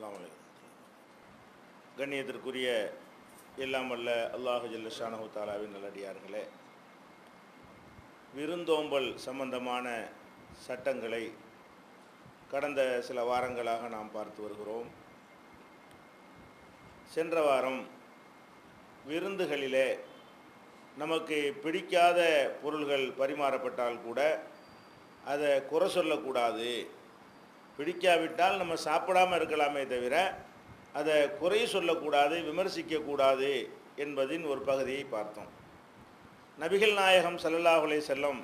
அஸ்லாம் கண்ணியத்திற்குரிய எல்லாம் அல்ல அல்லாஹு ஜல்லஷானு தாலாவின் நல்லடியார்களே விருந்தோம்பல் சம்பந்தமான சட்டங்களை கடந்த சில வாரங்களாக நாம் பார்த்து வருகிறோம். சென்ற வாரம் விருந்துகளிலே நமக்கு பிடிக்காத பொருள்கள் பரிமாறப்பட்டால் கூட அதை குறை சொல்லக்கூடாது. பிடிக்காவிட்டால் நம்ம சாப்பிடாம இருக்கலாமே தவிர அதை குறை சொல்லக்கூடாது விமர்சிக்கக்கூடாது என்பதின் ஒரு பகுதியை பார்த்தோம். நபிகள் நாயகம் சல்லல்லாஹுலே செல்லம்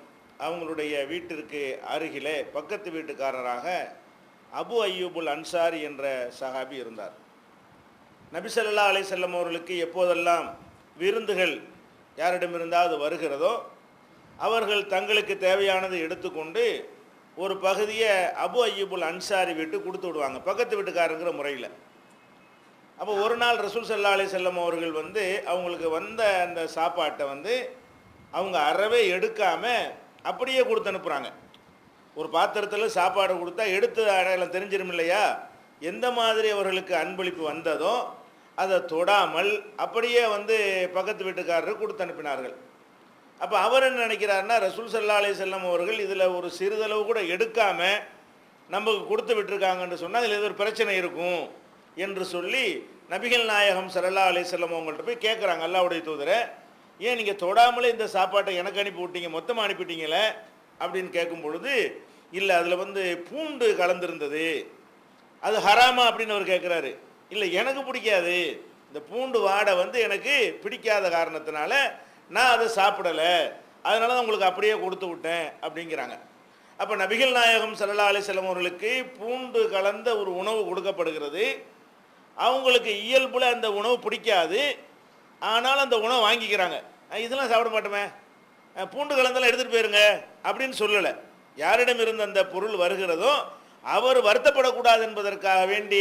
அவங்களுடைய வீட்டிற்கு அருகிலே பக்கத்து வீட்டுக்காரராக அபு அய்யூபுல் அன்சாரி என்ற சஹாபி இருந்தார். நபி சல்லா அலை செல்லம் அவர்களுக்கு எப்போதெல்லாம் விருந்துகள் யாரிடமிருந்தாவது வருகிறதோ அவர்கள் தங்களுக்கு தேவையானது எடுத்துக்கொண்டு ஒரு பகுதியை அபு அய்யூபுல் அன்சாரி விட்டு கொடுத்து விடுவாங்க பக்கத்து வீட்டுக்காரங்கிற முறையில். அப்போ ஒரு நாள் ரசூல் சல்லா அலி செல்லம் அவர்கள் வந்து அவங்களுக்கு வந்த அந்த சாப்பாட்டை வந்து அவங்க அறவே எடுக்காமல் அப்படியே கொடுத்து அனுப்புகிறாங்க ஒரு பாத்திரத்தில் சாப்பாடு கொடுத்தா எடுத்து அடையாளம் தெரிஞ்சிடும் இல்லையா? எந்த மாதிரி அவர்களுக்கு அன்பளிப்பு வந்ததோ அதை தொடாமல் அப்படியே வந்து பக்கத்து வீட்டுக்காரர் கொடுத்து அனுப்பினார்கள். அப்போ அவர் என்ன நினைக்கிறாருன்னா ரசூல் சல்லா அலி செல்லம் அவர்கள் இதில் ஒரு சிறிதளவு கூட எடுக்காமல் நமக்கு கொடுத்து விட்டுருக்காங்கன்னு சொன்னால் அதில் ஏதோ ஒரு பிரச்சனை இருக்கும் என்று சொல்லி நபிகள் நாயகம் சல்லா அலி செல்லம் அவங்கள்ட்ட போய் கேட்குறாங்க அல்லாவுடைய தூதரை. ஏன் நீங்கள் தொடாமலே இந்த சாப்பாட்டை எனக்கு அனுப்பி விட்டீங்க மொத்தமாக அனுப்பிட்டீங்களே அப்படின்னு கேட்கும் பொழுது இல்லை அதில் வந்து பூண்டு கலந்துருந்தது. அது ஹராமா அப்படின்னு அவர் கேட்குறாரு இல்லை எனக்கு பிடிக்காது. இந்த பூண்டு வாடை வந்து எனக்கு பிடிக்காத காரணத்தினால நான் அதை சாப்பிடலை. அதனால தான் உங்களுக்கு அப்படியே கொடுத்து விட்டேன் அப்படிங்கிறாங்க. அப்போ நபிகள் நாயகம் சல்லா அலிஸ்லாம் அவர்களுக்கு பூண்டு கலந்த ஒரு உணவு கொடுக்கப்படுகிறது. அவங்களுக்கு இயல்புல அந்த உணவு பிடிக்காது. ஆனால் அந்த உணவை வாங்கிக்கிறாங்க. இதெல்லாம் சாப்பிட மாட்டோமே. பூண்டு கலந்தெல்லாம் எடுத்துகிட்டு போயிருங்க. அப்படின்னு சொல்லலை. யாரிடம் இருந்து அந்த பொருள் வருகிறதோ அவர் வருத்தப்படக்கூடாது என்பதற்காக வேண்டி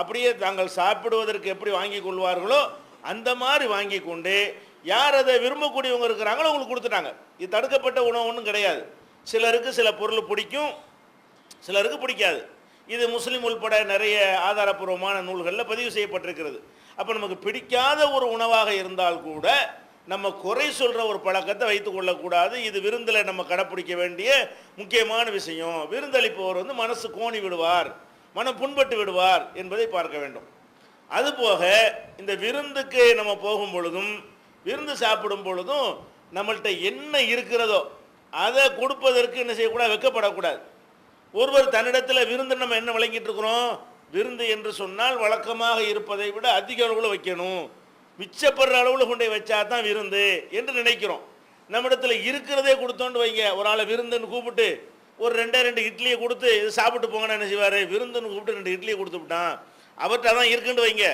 அப்படியே தாங்கள் சாப்பிடுவதற்கு எப்படி வாங்கி கொள்வார்களோ அந்த மாதிரி வாங்கி கொண்டு யார் அதை விரும்பக்கூடியவங்க இருக்கிறாங்களோ அவங்களுக்கு கொடுத்துட்டாங்க. இது தடுக்கப்பட்ட உணவு ஒன்றும் கிடையாது. சிலருக்கு சில பொருள் பிடிக்கும் சிலருக்கு பிடிக்காது. இது முஸ்லீம் உள்பட நிறைய ஆதாரப்பூர்வமான நூல்களில் பதிவு செய்யப்பட்டிருக்கிறது. அப்போ நமக்கு பிடிக்காத ஒரு உணவாக இருந்தால் கூட நம்ம குறை சொல்கிற ஒரு பழக்கத்தை வைத்து கொள்ளக்கூடாது. இது விருந்தில் நம்ம கடைப்பிடிக்க வேண்டிய முக்கியமான விஷயம். விருந்தளிப்பவர் வந்து மனசு கோணி விடுவார் மனம் புண்பட்டு விடுவார் என்பதை பார்க்க வேண்டும். அதுபோக இந்த விருந்துக்கு நம்ம போகும் பொழுதும் விருந்து சாப்பிடும் பொழுதும் நம்மள்கிட்ட என்ன இருக்கிறதோ அதை கொடுப்பதற்கு என்ன செய்யக்கூடாது? வெக்கப்படக்கூடாது. ஒருவர் தன்னிடத்தில் விருந்து நம்ம என்ன வழங்கிட்டு இருக்கிறோம்? விருந்து என்று சொன்னால் வழக்கமாக இருப்பதை விட அதிக அளவில் வைக்கணும். மிச்சப்படுற அளவில் கொண்டு வச்சா தான் விருந்து என்று நினைக்கிறோம். நம்மிடத்தில் இருக்கிறதே கொடுத்தோன்னு வைங்க. ஒரு ஆளை விருந்துன்னு கூப்பிட்டு ஒரு ரெண்டே ரெண்டு இட்லியை கொடுத்து இது சாப்பிட்டு போங்கன்னு என்ன செய்வார்? விருந்துன்னு கூப்பிட்டு ரெண்டு இட்லியை கொடுத்து விட்டான். அவர்கிட்ட தான் இருக்குன்னு வைங்க.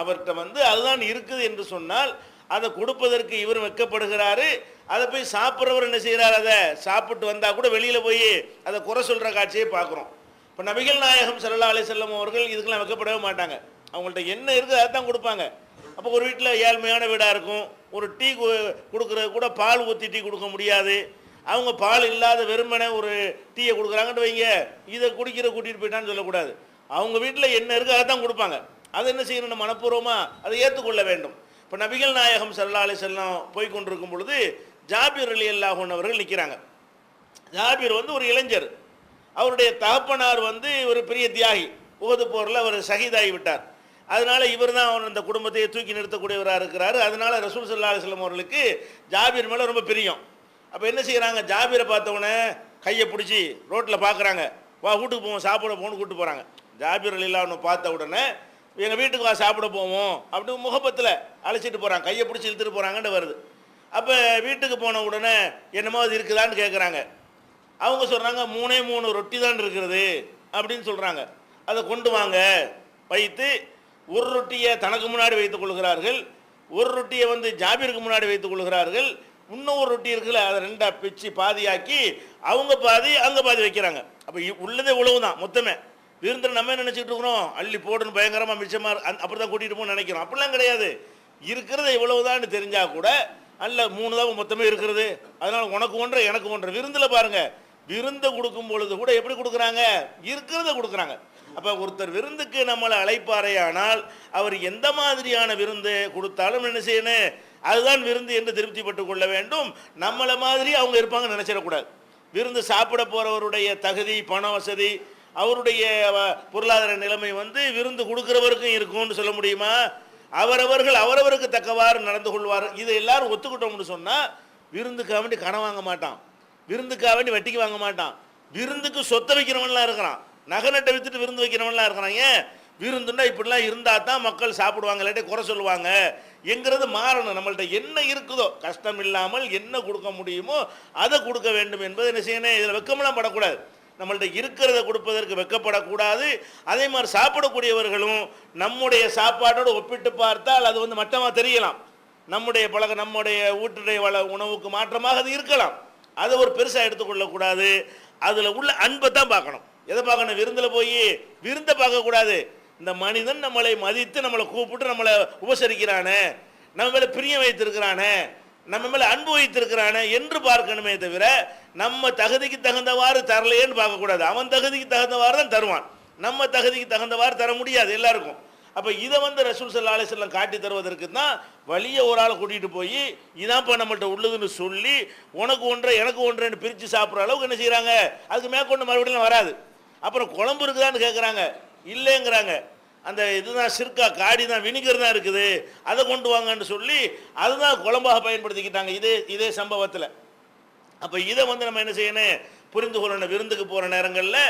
அவர்கிட்ட வந்து அதுதான் இருக்குது என்று சொன்னால் அதை கொடுப்பதற்கு இவர் வெக்கப்படுகிறாரு. அதை போய் சாப்பிட்றவர் என்ன செய்கிறார்? அதை சாப்பிட்டு வந்தால் கூட வெளியில் போய் அதை குறை சொல்கிற காட்சியை பார்க்குறோம். இப்போ நபிகள் நாயகம் சல்லா அலி செல்லம் அவர்கள் இதுக்கெல்லாம் வைக்கப்படவே மாட்டாங்க. அவங்கள்ட்ட என்ன இருக்குது அதை தான் கொடுப்பாங்க. அப்போ ஒரு வீட்டில் ஏழ்மையான வீடாக இருக்கும். ஒரு டீ கொடுக்குறது கூட பால் ஊற்றி டீ கொடுக்க முடியாது. அவங்க பால் இல்லாத வெறுமனே ஒரு டீயை கொடுக்குறாங்கன்னு வைங்க. இதை குடிக்கிற கூட்டிகிட்டு போயிட்டான்னு சொல்லக்கூடாது. அவங்க வீட்டில் என்ன இருக்குது அதை தான் கொடுப்பாங்க. அதை என்ன செய்யணும் மனப்பூர்வமாக அதை ஏற்றுக்கொள்ள வேண்டும். இப்போ நபிகள் நாயகம் சல்லா அலி செல்லம் போய் கொண்டிருக்கும் பொழுது ஜாபீர் அலி அல்லாஹன் அவர்கள் நிற்கிறாங்க ஜாபீர் வந்து ஒரு இளைஞர். அவருடைய தகப்பனார் வந்து ஒரு பெரிய தியாகி. உகது போரில் அவர் சகிதாகி விட்டார். அதனால இவர் தான் அவர் அந்த குடும்பத்தையே தூக்கி நிறுத்தக்கூடியவராக இருக்கிறார். அதனால ரசூல் சல்லா அலிஸ்லாம் அவர்களுக்கு ஜாபீர் மேலே ரொம்ப பிரியம். அப்போ என்ன செய்கிறாங்க ஜாபீரை பார்த்தவொடனே கையை பிடிச்சி ரோட்டில் பார்க்குறாங்க வா வீட்டுக்கு போவோம் சாப்பிட போகணும்னு கூப்பிட்டு போகிறாங்க ஜாபீர் அலிலான்னு பார்த்த உடனே எங்கள் வீட்டுக்கு வா சாப்பிட போவோம். அப்படின்னு முகப்பத்தில் அழைச்சிட்டு போகிறாங்க கையை பிடிச்சி இழுத்துட்டு போகிறாங்கன்னு வருது. அப்போ வீட்டுக்கு போன உடனே என்னமோ அது இருக்குதான்னு கேட்குறாங்க அவங்க சொல்கிறாங்க மூணே மூணு ரொட்டி தான் இருக்கிறது அப்படின்னு சொல்கிறாங்க அதை கொண்டு வாங்க. வைத்து ஒரு ரொட்டியை தனக்கு முன்னாடி வைத்துக் கொள்கிறார்கள். ஒரு ரொட்டியை வந்து ஜாபீருக்கு முன்னாடி வைத்துக் கொள்கிறார்கள். இன்னும் ஒரு ரொட்டி இருக்குல்ல அதை ரெண்டாக பிச்சு பாதியாக்கி அவங்க பாதி அங்கே பாதி வைக்கிறாங்க. அப்போ உள்ளதே உழவு தான் மொத்தமே. விருந்தில் நம்ம நினச்சிக்கிட்டு நினச்சிட்டு இருக்கிறோம்? அள்ளி போடுன்னு பயங்கரமாக மிச்சமாக அப்படி தான் கூட்டிகிட்டு போகணும்னு நினைக்கிறோம். அப்படிலாம் கிடையாது. இருக்கிறது இவ்வளவுதான்னு தெரிஞ்சால் கூட அல்ல மூணு தான் மொத்தமே இருக்கிறது. அதனால் உனக்கு ஒன்று எனக்கு ஒன்று. விருந்தில் பாருங்கள் விருந்தை கொடுக்கும் பொழுது கூட எப்படி கொடுக்குறாங்க? இருக்கிறத கொடுக்குறாங்க. அப்போ ஒருத்தர் விருந்துக்கு நம்மளை அழைப்பாரையானால் அவர் எந்த மாதிரியான விருந்து கொடுத்தாலும் என்ன செய்யணும்? அதுதான் விருந்து என்று திருப்திப்பட்டு கொள்ள வேண்டும். நம்மளை மாதிரி அவங்க இருப்பாங்கன்னு நினச்சிடக்கூடாது. விருந்து சாப்பிட போகிறவருடைய தகுதி பண வசதி அவருடைய பொருளாதார நிலைமை வந்து விருந்து கொடுக்கிறவருக்கும் இருக்கும்னு சொல்ல முடியுமா? அவரவர்கள் அவரவருக்கு தக்கவாறு நடந்து கொள்வார். இதை எல்லாரும் ஒத்துக்கிட்டோம்னு சொன்னால் விருந்துக்காக வேண்டி கடன் வாங்க மாட்டான். விருந்துக்காக வேண்டி வட்டிக்கு வாங்க மாட்டான். விருந்துக்கு சொத்தை வைக்கிறவன்லாம் இருக்கிறான். நகை நட்டை வித்துட்டு விருந்து வைக்கிறவன்லாம் இருக்கிறான். ஏன்? விருந்துன்னா இப்படிலாம் இருந்தால் தான் மக்கள் சாப்பிடுவாங்க இல்லாட்டி குறை சொல்லுவாங்க. எங்கிறது மாறணும். நம்மள்ட்ட என்ன இருக்குதோ கஷ்டம் இல்லாமல் என்ன கொடுக்க முடியுமோ அதை கொடுக்க வேண்டும் என்பது என்ன செய்யணும்? இதில் வெக்கமெல்லாம் படக்கூடாது. நம்மள்ட்ட இருக்கிறத கொடுப்பதற்கு வெக்கப்படக்கூடாது. அதே மாதிரி சாப்பிடக்கூடியவர்களும் நம்முடைய சாப்பாட்டோடு ஒப்பிட்டு பார்த்தால் அது வந்து மட்டமாக தெரியலாம். நம்முடைய பழக நம்முடைய ஊற்றுடைய வள உணவுக்கு மாற்றமாக அது இருக்கலாம். அதை ஒரு பெருசாக எடுத்துக்கொள்ளக்கூடாது. அதில் உள்ள அன்பை தான் பார்க்கணும். எதை பார்க்கணும்? விருந்தில் போய் விருந்தை பார்க்கக்கூடாது. இந்த மனிதன் நம்மளை மதித்து நம்மளை கூப்பிட்டு நம்மளை உபசரிக்கிறானே. நம்ம மேலே பிரியம் வைத்திருக்கிறானே. நம்ம மேலே அன்பு வைத்திருக்கிறானே என்று பார்க்கணுமே தவிர நம்ம தகுதிக்கு தகுந்தவாறு தரலையேன்னு பார்க்கக்கூடாது. அவன் தகுதிக்கு தகுந்தவாறு தான் தருவான். நம்ம தகுதிக்கு தகுந்தவாறு தர முடியாது எல்லாருக்கும். அப்போ இதை வந்து ரசூல் சல்லா அலிஸ்லாம் காட்டி தருவதற்கு தான் வழியை ஒரு ஆளை கூட்டிகிட்டு போய் இதான்ப்பா நம்மள்ட்ட உள்ளதுன்னு சொல்லி உனக்கு ஒன்றை எனக்கு ஒன்றைன்னு பிரித்து சாப்பிட்ற அளவுக்கு என்ன செய்கிறாங்க அதுக்கு மேற்கொண்டு மறுபடியும் வராது. அப்புறம் குழம்பு இருக்குதான்னு கேட்குறாங்க இல்லைங்கிறாங்க. அந்த இதுதான் சிற்கா காடி தான் வினிகர் தான் இருக்குது அதை கொண்டு வாங்கன்னு சொல்லி அதுதான் குழம்பாக பயன்படுத்திக்கிட்டாங்க இதே இதே சம்பவத்தில். அப்போ இதை வந்து நம்ம என்ன செய்யணும்? புரிந்து கொள்ளணும். விருந்துக்கு போகிற நேரங்களில்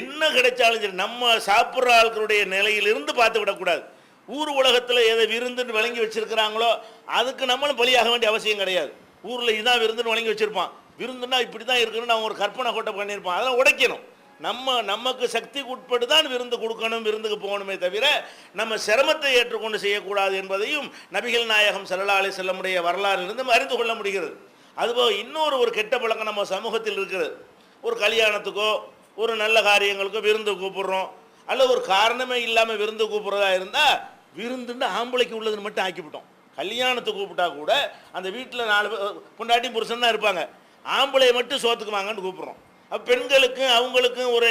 என்ன கிடைச்சாலும் சரி நம்ம சாப்பிட்ற ஆட்களுடைய நிலையிலிருந்து பார்த்து விடக்கூடாது. ஊர் உலகத்தில் எதை விருந்துன்னு விளங்கி வச்சிருக்கிறாங்களோ அதுக்கு நம்மளும் பலியாக வேண்டிய அவசியம் கிடையாது. ஊரில் இதான் விருந்துன்னு வழங்கி வச்சிருப்பான். விருந்துன்னா இப்படி தான் இருக்குன்னு அவன் ஒரு கற்பனை கோட்டை பண்ணியிருப்பான் அதெல்லாம் உடைக்கணும். நம்ம நமக்கு சக்திக்கு உட்பட்டு தான் விருந்து கொடுக்கணும் விருந்துக்கு போகணுமே தவிர நம்ம சிரமத்தை ஏற்றுக்கொண்டு செய்யக்கூடாது என்பதையும் நபிகள் நாயகம் சல்லா அலி செல்லமுடைய வரலாறிலிருந்து அறிந்து கொள்ள முடிகிறது. அதுபோக இன்னொரு ஒரு கெட்ட பழக்கம் நம்ம சமூகத்தில் இருக்கிறது ஒரு கல்யாணத்துக்கோ ஒரு நல்ல காரியங்களுக்கோ விருந்து கூப்பிடுறோம். அல்ல ஒரு காரணமே இல்லாமல் விருந்து கூப்பிட்றதா இருந்தால் விருந்துன்னு ஆம்பளைக்கு உள்ளதுன்னு மட்டும் ஆக்கிவிட்டோம் கல்யாணத்தை கூப்பிட்டா கூட அந்த வீட்டில் நாலு பேர் பொண்டாட்டி புருஷன் தான் இருப்பாங்க. ஆம்பளையை மட்டும் சோத்துக்கு வாங்கன்னு கூப்பிட்றோம். பெண்களுக்கும் அவங்களுக்கும் ஒரு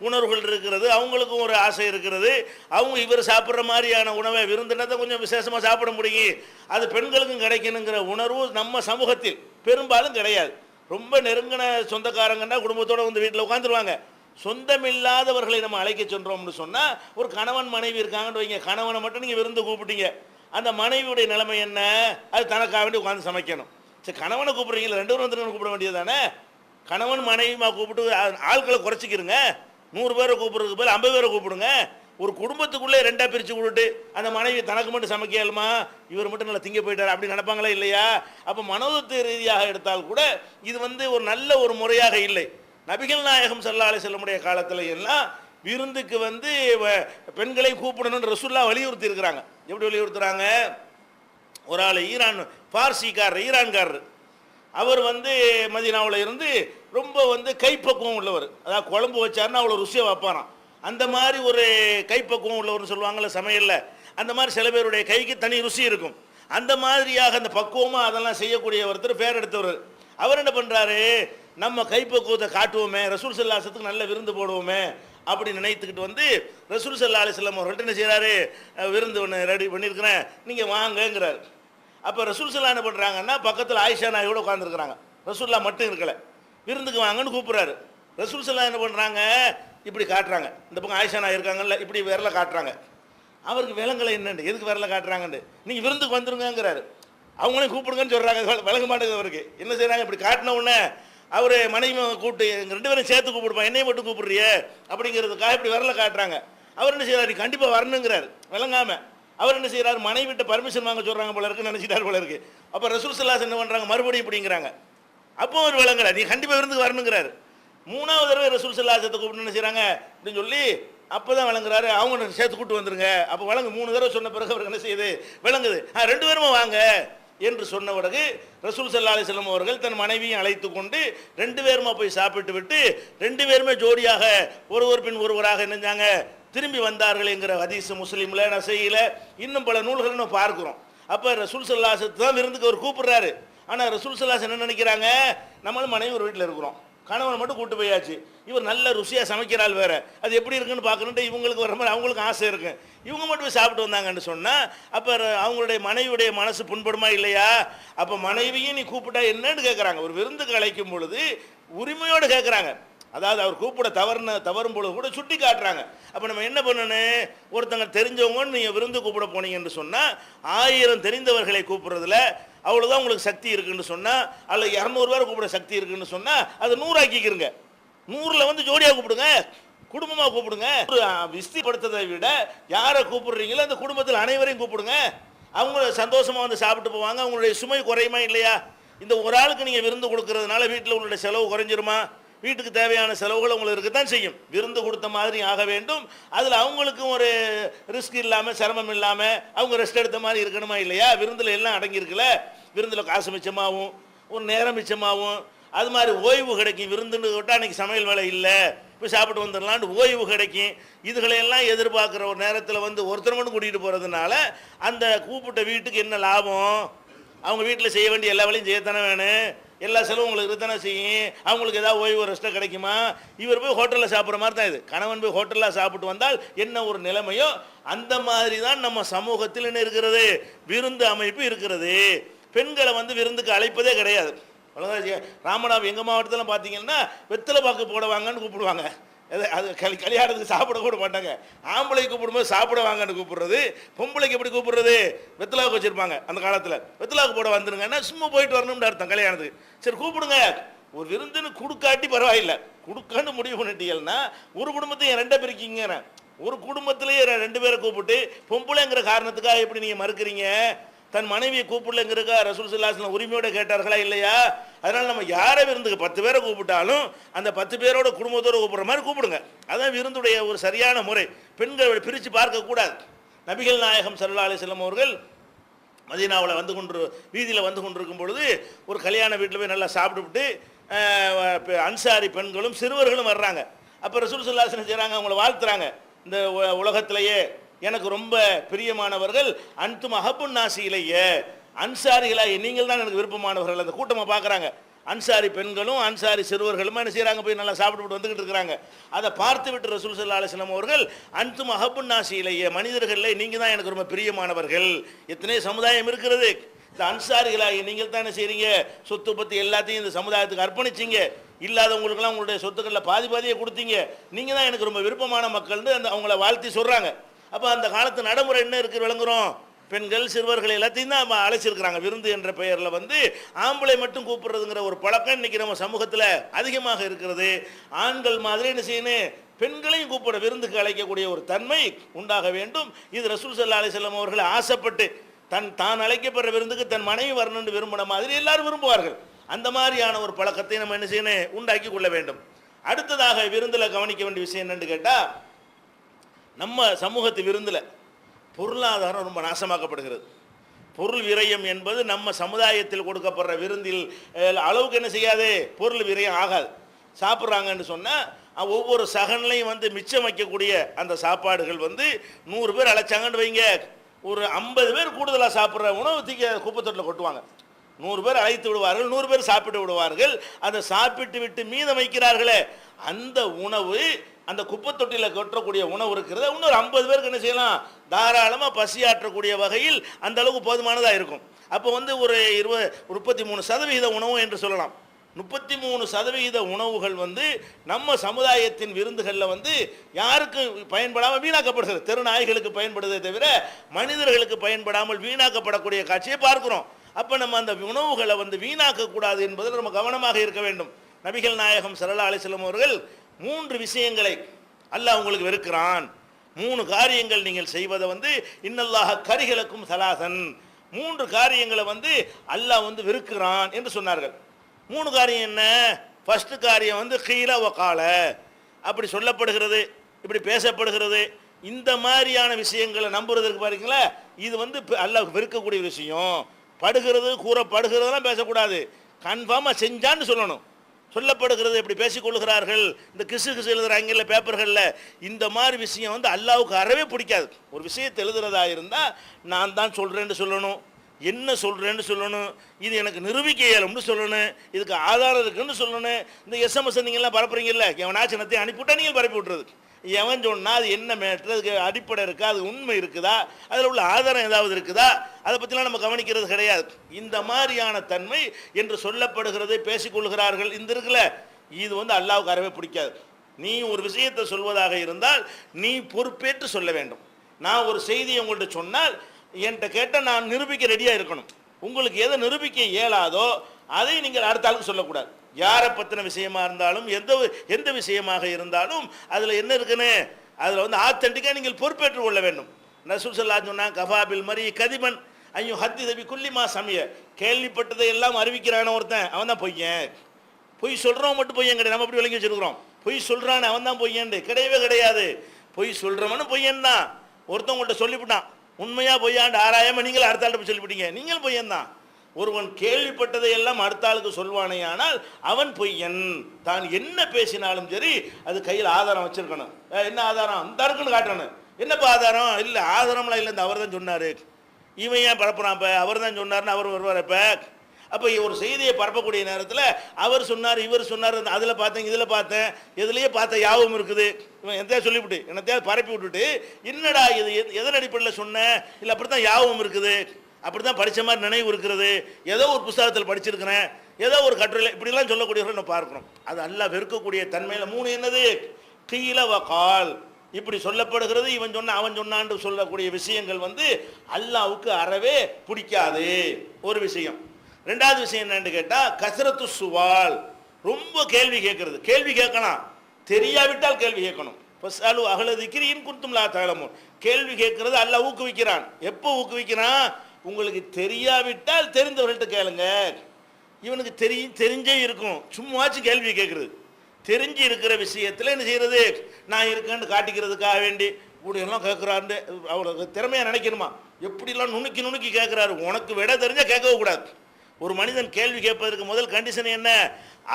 உணர்வுகள் இருக்கிறது அவங்களுக்கும் ஒரு ஆசை இருக்கிறது. அவங்க இவர் சாப்பிட்ற மாதிரியான உணவை விருந்தினத்தை கொஞ்சம் விசேஷமாக சாப்பிட முடியும். அது பெண்களுக்கும் கிடைக்கணுங்கிற உணர்வு நம்ம சமூகத்தில் பெரும்பாலும் கிடையாது. ரொம்ப நெருங்கின சொந்தக்காரங்கன்னா குடும்பத்தோடு வந்து வீட்டில் உட்காந்துருவாங்க. சொந்தமில்லாதவர்களை நம்ம அழைக்க சொல்கிறோம்னு சொன்னால் ஒரு கணவன் மனைவி இருக்காங்கன்னு வைங்க கணவனை மட்டும் நீங்கள் விருந்து கூப்பிட்டீங்க. அந்த மனைவியுடைய நிலைமை என்ன? அது தனக்காக வேண்டி உட்காந்து சமைக்கணும். சரி கணவனை கூப்பிட்றீங்களா? ரெண்டு பேரும் வந்து கூப்பிட வேண்டியது தானே? கணவன் மனைவிமா கூப்பிட்டு ஆட்களை குறைச்சிக்கிறங்க நூறு பேரை கூப்பிட்றதுக்கு பதில் ஐம்பது பேரை கூப்பிடுங்க. ஒரு குடும்பத்துக்குள்ளே ரெண்டாக பிரித்து விட்டுட்டு அந்த மனைவி தனக்கு மட்டும் சமைக்கலுமா? இவர் மட்டும் நல்லா திங்க போயிட்டார்? அப்படி நினைப்பாங்களா இல்லையா? அப்போ மனோதத்துவ ரீதியாக எடுத்தால் கூட இது வந்து ஒரு நல்ல ஒரு முறையாக இல்லை. நபிகள் நாயகம் சல்லா செல்லமுடைய காலத்தில் எல்லாம் விருந்துக்கு வந்து வ- பெண்களை கூப்பிடணும்னு ரசுல்லா வலியுறுத்தி இருக்கிறாங்க எப்படி வலியுறுத்துறாங்க? ஒரு ஆள் ஈரான் பார்சிக்காரர் ஈரான்காரர். அவர் வந்து மதினாவில் இருந்து ரொம்ப வந்து கைப்பக்குவம் உள்ளவர். அதாவது குழம்பு வச்சாருன்னா அவ்வளோ ருசியாக வைப்பாராம். அந்த மாதிரி ஒரு கைப்பக்குவம் உள்ளவர்னு சொல்லுவாங்கள்ல சமையலில். அந்த மாதிரி சில பேருடைய கைக்கு தனி ருசி இருக்கும். அந்த மாதிரியாக அந்த பக்குவமாக அதெல்லாம் செய்யக்கூடிய ஒருத்தர் பேர் எடுத்தவர். அவர் என்ன பண்ணுறாரு நம்ம கைப்பக்குவத்தை காட்டுவோமே ரசூல் செல்லாசத்துக்கு நல்ல விருந்து போடுவோமே அப்படி நினைத்துக்கிட்டு வந்து ரசூல் செல்லா அலிஸ்லாம் அவர்கள்ட்ட என்ன செய்கிறாரு விருந்து ஒன்று ரெடி பண்ணியிருக்கிறேன். நீங்கள் வாங்கங்கிறார். அப்போ ரசூல் சல்லா என்ன பண்ணுறாங்கன்னா பக்கத்தில் ஆயிஷா நாயோட உட்காந்துருக்குறாங்க ரசூல்லா மட்டும் இருக்கலை. விருந்துக்கு வாங்கன்னு கூப்பிட்றாரு. ரசூல் சல்லா என்ன பண்ணுறாங்க இப்படி காட்டுறாங்க. இந்த பக்கம் ஆயிஷா நாய் இருக்காங்கல்ல இப்படி விரல காட்டுறாங்க. அவருக்கு விலங்கலை என்னண்டு? எதுக்கு விரல காட்டுறாங்கன்னு நீங்கள் விருந்துக்கு வந்துருங்கிறாரு அவங்களையும் கூப்பிடுங்கன்னு சொல்கிறாங்க விளங்க மாட்டேங்குது அவருக்கு. என்ன செய்கிறாங்க இப்படி காட்டின உடனே அவர் மனைவி கூப்பிட்டு எங்கள் ரெண்டு பேரும் சேர்த்து கூப்பிடுப்பா என்னையும் மட்டும் கூப்பிடுறியே? அப்படிங்கிறதுக்காக இப்படி விரல காட்டுறாங்க. அவர் என்ன செய்கிறார் நீ கண்டிப்பாக வரணுங்கிறாரு. விளங்காம. அவர் என்ன செய்கிறார் மனைவிட்ட பர்மிஷன் வாங்க சொல்கிறாங்க போல இருக்குன்னு நினச்சிட்டார் போல இருக்கு. அப்போ ரசூல் சல்லாஸ் என்ன பண்ணுறாங்க மறுபடியும் இப்படிங்கிறாங்க. அப்போ அவர் விளங்குறார் நீ கண்டிப்பாக விருந்துக்கு வரணுங்கிறாரு. மூணாவது தடவை ரசூல் சல்லாசத்தை கூப்பிட்டு என்ன செய்கிறாங்க அப்படின்னு சொல்லி அப்போ தான் விளங்குறாரு. அவங்க சேர்த்து கூட்டு வந்துருங்க. அப்போ வழங்கு மூணு தடவை சொன்ன பிறகு அவருக்கு என்ன செய்யுது? விளங்குது. ஆ ரெண்டு பேருமே வாங்க? என்று சொன்ன பிறகு ரசூல் சல்லா அலிஸ்லம் அவர்கள் தன் மனைவியும் அழைத்து கொண்டு ரெண்டு பேருமா போய் சாப்பிட்டு விட்டு ரெண்டு பேருமே ஜோடியாக ஒருவர் பின் ஒருவராக நினைஞ்சாங்க திரும்பி வந்தார்கள் என்கிற ஹதீஸ் முஸ்லீமில் நசையில். இன்னும் பல நூல்களை நம்ம பார்க்குறோம். அப்போ ரசூல் சல்லாசத்து தான் விருந்துக்கு அவர் கூப்பிடுறாரு. ஆனால் ரசூல் சல்லாஸ் என்ன நினைக்கிறாங்க? நம்மளும் மனைவி ஒரு வீட்டில் இருக்கிறோம். கணவன் மட்டும் கூட்டு போயாச்சு. இவர் நல்ல ருசியாக சமைக்கிறாள் வேறு. அது எப்படி இருக்குன்னு பார்க்கணுன்ட்டு இவங்களுக்கு வர மாதிரி அவங்களுக்கு ஆசை இருக்குது இவங்க மட்டும் போய் சாப்பிட்டு வந்தாங்கன்னு சொன்னால் அப்போ அவங்களுடைய மனைவியுடைய மனசு புண்படுமா இல்லையா? அப்போ மனைவியும் நீ கூப்பிட்டா என்னன்னு கேட்குறாங்க ஒரு விருந்துக்கு அழைக்கும் பொழுது உரிமையோடு கேட்குறாங்க அதாவது அவர் கூப்பிட தவறுன தவறும் பொழுது கூட சுட்டி காட்டுறாங்க. அப்போ நம்ம என்ன பண்ணணும் ஒருத்தங்க தெரிஞ்சவங்கன்னு நீங்கள் விருந்து கூப்பிட போனீங்கன்னு சொன்னால் ஆயிரம் தெரிந்தவர்களை கூப்பிட்றதுல அவ்வளோதான் உங்களுக்கு சக்தி இருக்குன்னு சொன்னால் அல்லது இரநூறு பேர் கூப்பிட சக்தி இருக்குன்னு சொன்னால் அதை நூறாக்கிக்கிறங்க. நூறில் வந்து ஜோடியாக கூப்பிடுங்க. குடும்பமாக கூப்பிடுங்க. ஒரு விஸ்திப்படுத்ததை விட யாரை கூப்பிடுறீங்களோ அந்த குடும்பத்தில் அனைவரையும் கூப்பிடுங்க. அவங்க சந்தோஷமாக வந்து சாப்பிட்டு போவாங்க. அவங்களுடைய சுமை குறையுமா இல்லையா? இந்த ஒரு ஆளுக்கு நீங்கள் விருந்து கொடுக்கறதுனால வீட்டில் உங்களுடைய செலவு குறைஞ்சிருமா? வீட்டுக்கு தேவையான செலவுகள் உங்களுக்கு தான் செய்யும். விருந்து கொடுத்த மாதிரி ஆக வேண்டும். அதில் அவங்களுக்கும் ஒரு ரிஸ்க் இல்லாமல் சிரமம் இல்லாமல் அவங்க ரெஸ்ட் எடுத்த மாதிரி இருக்கணுமா இல்லையா? விருந்தில் எல்லாம் அடங்கியிருக்குல்ல? விருந்தில் காசு மிச்சமாகவும் ஒரு நேரம் மிச்சமாகவும் அது மாதிரி ஓய்வு கிடைக்கும். விருந்துன்னு விட்டால் அன்றைக்கி சமையல் வேலை இல்லை. போய் சாப்பிட்டு வந்துடலான்னு ஓய்வு கிடைக்கும். இதுகளையெல்லாம் எதிர்பார்க்குற ஒரு நேரத்தில் வந்து ஒருத்தர் மட்டும் கூட்டிகிட்டு போகிறதுனால அந்த கூப்பிட்ட வீட்டுக்கு என்ன லாபம்? அவங்க வீட்டில் செய்ய வேண்டிய எல்லா வேலையும் செய்யத்தானே வேணும்? எல்லா செலவும் உங்களுக்கு இருக்கத்தானே செய்யும். அவங்களுக்கு ஏதாவது ஓய்வு ரெஸ்ட்டாக கிடைக்குமா? இவர் போய் ஹோட்டலில் சாப்பிட்ற மாதிரி தான் இது. கணவன் போய் ஹோட்டலில் சாப்பிட்டு வந்தால் என்ன ஒரு நிலைமையோ? அந்த மாதிரி தான் நம்ம சமூகத்தில் என்ன இருக்கிறது? விருந்து அமைப்பு இருக்கிறது. பெண்களை வந்து விருந்துக்கு அழைப்பதே கிடையாது. அவ்வளோதான் ராமநாதம் எங்கள் மாவட்டத்தில் பார்த்தீங்கன்னா வெத்தலை பாக்கு போடுவாங்கன்னு கூப்பிடுவாங்க. அது அது கல் கல்யாணத்துக்கு சாப்பிட கூட மாட்டாங்க. ஆம்பளை கூப்பிடும்போது சாப்பிட வாங்கன்னு கூப்பிடுறது. பொம்பளைக்கு எப்படி கூப்பிடுறது? வெத்தலாவுக்கு வச்சுருப்பாங்க அந்த காலத்தில். வெத்தலாவுக்கு போட வந்துருங்கன்னா சும்மா போயிட்டு வரணும்னு அர்த்தம் கல்யாணத்துக்கு. சரி கூப்பிடுங்க. ஒரு விருந்துன்னு கொடுக்காட்டி பரவாயில்லை. கொடுக்கான்னு முடிவு பண்ணிட்டீங்கன்னா ஒரு குடும்பத்தையும் ரெண்டை பிரிக்கிங்க ஒரு குடும்பத்திலேயே ரெண்டு பேரை கூப்பிட்டு பொம்பளைங்கிற காரணத்துக்காக எப்படி நீங்கள் மறுக்கிறீங்க? தன் மனைவியை கூப்பிடலங்கிறக்கா ரசூல் சல்லாஸ்லாம் உரிமையோடு கேட்டார்களா இல்லையா? அதனால் நம்ம யாரை விருந்துக்கு பத்து பேரை கூப்பிட்டாலும் அந்த பத்து பேரோட குடும்பத்தோடு கூப்பிட்ற மாதிரி கூப்பிடுங்க. அதான் விருந்துடைய ஒரு சரியான முறை. பெண்கள் பிரித்து பார்க்கக்கூடாது நபிகள் நாயகம் சல்லா அலிஸ்லாம் அவர்கள் மதீனாவில் வந்து கொண்டு வீதியில் வந்து கொண்டிருக்கும் பொழுது ஒரு கல்யாண வீட்டில் போய் நல்லா சாப்பிட்டுவிட்டு அன்சாரி பெண்களும் சிறுவர்களும் வர்றாங்க. அப்போ ரசூல் சல்லாசனம் செய்கிறாங்க அவங்கள வாழ்த்துறாங்க. இந்த உலகத்திலேயே எனக்கு ரொம்ப பிரியமானவர்கள் அன்தும் அஹபுன் நாசியிலேயே அன்சாரிகளாகி நீங்கள் தான் எனக்கு விருப்பமானவர்கள். அந்த கூட்டமாக பார்க்குறாங்க அன்சாரி பெண்களும் அன்சாரி சிறுவர்களும் என்ன செய்கிறாங்க போய் நல்லா சாப்பிட்டு வந்துக்கிட்டு இருக்கிறாங்க. அதை பார்த்து விட்டு ரசூல் சல்லா அலிஸ்லாம் அவர்கள் அன்தும் அஹபுன் நாசியிலேயே மனிதர்களில் நீங்கள் தான் எனக்கு ரொம்ப பிரியமானவர்கள். எத்தனை சமுதாயம் இருக்கிறது? இந்த அன்சாரிகளாகி நீங்கள் தான் என்ன சொத்து பற்றி எல்லாத்தையும் இந்த சமுதாயத்துக்கு அர்ப்பணிச்சீங்க. இல்லாதவங்களுக்கெல்லாம் உங்களுடைய சொத்துக்களில் பாதி பாதியை கொடுத்தீங்க. நீங்கள் தான் எனக்கு ரொம்ப விருப்பமான மக்கள்னு அந்த அவங்கள வாழ்த்தி சொல்கிறாங்க அப்போ அந்த காலத்து நடைமுறை என்ன இருக்குது விளங்குறோம்? பெண்கள் சிறுவர்கள் எல்லாத்தையும் தான் அழைச்சிருக்கிறாங்க. விருந்து என்ற பெயரில் வந்து ஆம்பளை மட்டும் கூப்பிடுறதுங்கிற ஒரு பழக்கம் இன்னைக்கு நம்ம சமூகத்தில் அதிகமாக இருக்கிறது. ஆண்கள் மாதிரி என்ன செய்யணும்? பெண்களையும் கூப்பிட விருந்துக்கு அழைக்கக்கூடிய ஒரு தன்மை உண்டாக வேண்டும். இது ரசூல் சல்லா அலிசல்லாம் அவர்கள் ஆசைப்பட்டு தன் தான் அழைக்கப்படுற விருந்துக்கு தன் மனைவி வரணும்னு விரும்பின மாதிரி எல்லாரும் விரும்புவார்கள். அந்த மாதிரியான ஒரு பழக்கத்தை நம்ம என்ன செய்யணும்? உண்டாக்கி கொள்ள வேண்டும். அடுத்ததாக விருந்தில் கவனிக்க வேண்டிய விஷயம் என்னென்னு கேட்டால் நம்ம சமூகத்து விருந்தில் பொருளாதாரம் ரொம்ப நாசமாக்கப்படுகிறது. பொருள் விரயம் என்பது நம்ம சமுதாயத்தில் கொடுக்கப்படுற விருந்தில் அளவுக்கு என்ன செய்யாது? பொருள் விரயம் ஆகாது. சாப்பிட்றாங்கன்னு சொன்னால் ஒவ்வொரு சகன்லையும் வந்து மிச்சம் வைக்கக்கூடிய அந்த சாப்பாடுகள் வந்து நூறு பேர் அழைச்சாங்கன்னு வைங்க. ஒரு ஐம்பது பேர் கூடுதலாக சாப்பிட்ற உணவு தூக்கி குப்பத்தொட்டில் கொட்டுவாங்க. நூறு பேர் அழைத்து விடுவார்கள் நூறு பேர் சாப்பிட்டு விடுவார்கள். அதை சாப்பிட்டு விட்டு மீதம் வைக்கிறார்களே அந்த உணவு அந்த குப்பை தொட்டியில் கொட்டக்கூடிய உணவு இருக்கிறது இன்னொரு ஐம்பது பேருக்கு என்ன செய்யலாம்? தாராளமாக பசியாற்றக்கூடிய வகையில் அந்த அளவுக்கு போதுமானதாக இருக்கும். அப்போ வந்து ஒரு இருபது முப்பத்தி மூணு சதவிகித உணவு என்று சொல்லலாம். முப்பத்தி மூணு சதவிகித உணவுகள் வந்து நம்ம சமுதாயத்தின் விருந்துகளில் வந்து யாருக்கும் பயன்படாமல் வீணாக்கப்படுகிறது? தெருநாய்களுக்கு பயன்படுதே தவிர மனிதர்களுக்கு பயன்படாமல் வீணாக்கப்படக்கூடிய காட்சியை பார்க்குறோம். அப்போ நம்ம அந்த உணவுகளை வந்து வீணாக்கக்கூடாது என்பதில் நம்ம கவனமாக இருக்க வேண்டும். நபிகள் நாயகம் சரலா அலிஸ்லாம் அவர்கள் மூன்று விஷயங்களை அல்லாஹ் உங்களுக்கு வெறுக்கிறான். மூணு காரியங்கள் நீங்கள் செய்வதை வந்து இன்னல்லாக கரிகளுக்கும் சலாசன். மூன்று காரியங்களை வந்து அல்லாஹ் வந்து வெறுக்கிறான் என்று சொன்னார்கள். மூணு காரியம் என்ன? ஃபஸ்ட்டு காரியம் வந்து கீழ ஒக்கால அப்படி சொல்லப்படுகிறது இப்படி பேசப்படுகிறது. இந்த மாதிரியான விஷயங்களை நம்புறதுக்கு பாருங்களா இது வந்து அல்லாஹ் வெறுக்கக்கூடிய விஷயம். படுகிறது கூறப்படுகிறதெல்லாம் பேசக்கூடாது. கன்ஃபார்மாக செஞ்சான்னு சொல்லணும். சொல்லப்படுகிறது இப்படி பேசிக்கொள்கிறார்கள் இந்த கிசு கிசு எழுதுகிறாங்கல்ல பேப்பர்களில். இந்த மாதிரி விஷயம் வந்து அல்லாவுக்கு அறவே பிடிக்காது. ஒரு விஷயத்தை எழுதுறதா இருந்தால் நான் தான் சொல்கிறேன்னு சொல்லணும். என்ன சொல்கிறேன்னு சொல்லணும். இது எனக்கு நிரூபிக்க இயலும்னு சொல்லணும். இதுக்கு ஆதாரம் இருக்குன்னு சொல்லணும். இந்த எஸ்எம்எஸ் நீங்கள்லாம் பரப்புறீங்கல்ல எவனாச்சனத்தை அனுப்பிவிட்டா நீங்கள் பரப்பி விட்றது எவன் சொன்னால் அது என்ன மேட்ரு அதுக்கு அடிப்படை இருக்கா அது உண்மை இருக்குதா அதில் உள்ள ஆதாரம் ஏதாவது இருக்குதா அதை பற்றிலாம் நம்ம கவனிக்கிறது கிடையாது. இந்த மாதிரியான தன்மை என்று சொல்லப்படுகிறதை பேசிக்கொள்கிறார்கள் இந்த இருக்குல்ல. இது வந்து அல்லாவுக்கு அறவே பிடிக்காது. நீ ஒரு விஷயத்தை சொல்வதாக இருந்தால் நீ பொறுப்பேற்று சொல்ல வேண்டும். நான் ஒரு செய்தியை உங்கள்கிட்ட சொன்னால் என்கிட்ட கேட்டால் நான் நிரூபிக்க ரெடியாக இருக்கணும். உங்களுக்கு எதை நிரூபிக்க இயலாதோ அதை நீங்கள் அடுத்த ஆளுக்கு சொல்லக்கூடாது. யாரை பற்றின விஷயமா இருந்தாலும் எந்த எந்த விஷயமாக இருந்தாலும் அதில் என்ன இருக்குன்னு அதில் வந்து ஆத்தென்டிக்காக நீங்கள் பொறுப்பேற்றுக் கொள்ள வேண்டும். ரசூல் சல்லா சொன்னா கஃபாபில் மரி கதிபன் ஐயோ ஹத்தி தபி குல்லிமா சமய. கேள்விப்பட்டதை எல்லாம் அறிவிக்கிறான ஒருத்தன் அவன் தான் பொய்யன். பொய் சொல்கிறவன் மட்டும் பொய்யன் கிடையாது. நம்ம அப்படி விளங்கி வச்சிருக்கிறோம்? பொய் சொல்கிறான் அவன் தான் பொய்யன். கிடையவே கிடையாது. பொய் சொல்கிறவனும் பொய்யன் தான். ஒருத்தவங்கள்ட்ட சொல்லிவிட்டான் உண்மையா பொய்யாண்டு ஆராயாம நீங்கள் அடுத்த ஆள்கிட்ட சொல்லிவிட்டீங்க. நீங்கள் பொய்யன் தான் ஒருவன் கேள்விப்பட்டதை எல்லாம் அடுத்த ஆளுக்கு சொல்வானேயானால் அவன் பொய்யன் தான் என்ன பேசினாலும் சரி அது கையில் ஆதாரம் வச்சிருக்கணும். என்ன ஆதாரம்? அந்த இருக்குன்னு காட்டணும். என்னப்பா ஆதாரம்? இல்லை ஆதாரம்லாம் இல்லை இந்த அவர் தான் சொன்னார். இவன் ஏன் பரப்புறான் இப்போ? அவர் தான் சொன்னார்னு அவர் வருவார் இப்போ. அப்போ ஒரு செய்தியை பரப்பக்கூடிய நேரத்தில் அவர் சொன்னார் இவர் சொன்னார் அதில் பார்த்தேன் இதில் பார்த்தேன் எதுலேயே பார்த்த யாவும் இருக்குது. இவன் எந்தையா சொல்லிவிட்டு என்னத்தையாவது பரப்பி விட்டுட்டு என்னடா இது எதன் அடிப்படையில் சொன்னேன் இல்லை அப்படி தான் யாவும் இருக்குது. அப்படி தான் படித்த மாதிரி நினைவு இருக்கிறது ஏதோ ஒரு புஸ்தகத்தில் படிச்சிருக்கிறேன். ஏதோ ஒரு கட்டுரையில் இப்படிலாம் சொல்லக்கூடியவர்கள் நம்ம பார்க்கணும் அது அல்லாஹ் வெறுக்கக்கூடிய தன்மையில் மூணு என்னது? கீழ கால். இப்படி சொல்லப்படுகிறது இவன் சொன்ன அவன் சொன்னான்னு சொல்லக்கூடிய விஷயங்கள் வந்து அல்லாவுக்கு அறவே பிடிக்காது. ஒரு விஷயம். ரெண்டாவது விஷயம் என்னன்னு கேட்டால் கசரத்து சுவால். ரொம்ப கேள்வி கேட்கறது. கேள்வி கேட்கலாம் தெரியாவிட்டால் கேள்வி கேட்கணும். ஃபஸ்அலு அகல திக்ரியின் கிரியின் லா தஅலமூன். கேள்வி கேட்கறது அல்ல ஊக்குவிக்கிறான். எப்போ ஊக்குவிக்கிறான்? உங்களுக்கு தெரியாவிட்டால் தெரிந்தவர்கள்ட்ட கேளுங்க. இவனுக்கு தெரியும் தெரிஞ்சே இருக்கும். சும்மாச்சும் கேள்வி கேட்குறது. தெரிஞ்சு இருக்கிற விஷயத்தில் என்ன செய்யறது? நான் இருக்கேன்னு காட்டிக்கிறதுக்காக வேண்டி இப்படியெல்லாம் கேட்குறாருன்னு அவருக்கு திறமையாக நினைக்கணுமா? எப்படிலாம் நுணுக்கி நுணுக்கி கேட்குறாரு? உனக்கு விட தெரிஞ்சால் கேட்கவே கூடாது. ஒரு மனிதன் கேள்வி கேட்பதற்கு முதல் கண்டிஷன் என்ன?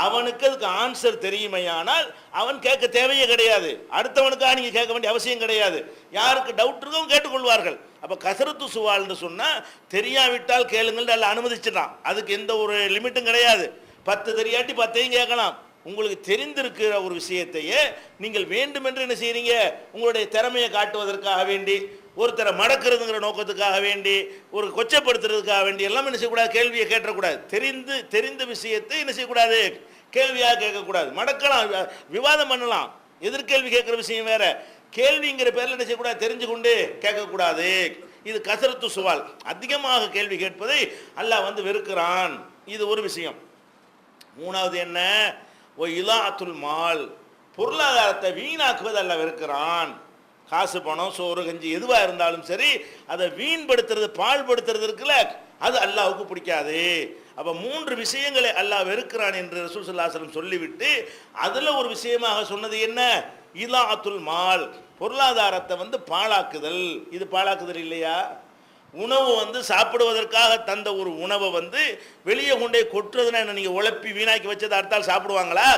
அவனுக்கு அதுக்கு ஆன்சர் தெரியுமையானால் அவன் கேட்க தேவையே கிடையாது. அடுத்தவனுக்காக நீங்கள் கேட்க வேண்டிய அவசியம் கிடையாது. யாருக்கு டவுட் இருக்கோ கேட்டுக்கொள்வார்கள். அப்போ கசரத்து சுவால்னு சொன்னால் தெரியாவிட்டால் கேளுங்கள் அல்ல அனுமதிச்சிடலாம். அதுக்கு எந்த ஒரு லிமிட்டும் கிடையாது. பத்து தெரியாட்டி பத்தையும் கேட்கலாம். உங்களுக்கு தெரிந்திருக்கிற ஒரு விஷயத்தையே நீங்கள் வேண்டுமென்று என்ன செய்கிறீங்க உங்களுடைய திறமையை காட்டுவதற்காக வேண்டி ஒருத்தரை மடக்கிறதுங்கிற நோக்கத்துக்காக வேண்டி ஒரு கொச்சப்படுத்துறதுக்காக வேண்டி எல்லாம் என்ன செய்யக்கூடாது? கேள்வியை கேட்டக்கூடாது தெரிந்து தெரிந்த விஷயத்தை என்ன செய்யக்கூடாது? கேள்வியாக கேட்கக்கூடாது. மடக்கலாம் விவாதம் பண்ணலாம். எதிர்கேள்வி கேட்குற விஷயம் வேற. கேள்விங்கிற பேரில் என்ன செய்யக்கூடாது? தெரிஞ்சு கொண்டு கேட்கக்கூடாது. இது கசரத்து சுவால். அதிகமாக கேள்வி கேட்பதை அல்லாஹ் வந்து வெறுக்கிறான். இது ஒரு விஷயம். மூணாவது என்ன? ஓ இலாத்துல் மால். பொருளாதாரத்தை வீணாக்குவது அல்ல வெறுக்கிறான். காசு பணம் சோறு கஞ்சி எதுவாக இருந்தாலும் சரி அதை வீண்படுத்துறது பாழ்படுத்துறது இருக்குல்ல அது அல்லாவுக்கு பிடிக்காது. அப்போ மூன்று விஷயங்களை அல்லாஹ் வெறுக்கிறான் என்று ரசூல் ஸல்லல்லாஹு சொல்லிவிட்டு அதில் ஒரு விஷயமாக சொன்னது என்ன? இலாத்துல் மால் பொருளாதாரத்தை வந்து பாழாக்குதல். இது பாழாக்குதல் இல்லையா? உணவு வந்து சாப்பிடுவதற்காக தந்த ஒரு உணவை வந்து வெளியே கொண்டே கொட்டுறதுன்னா என்ன நீங்கள் உழப்பி வீணாக்கி வச்சதை அடுத்தால் சாப்பிடுவாங்களா?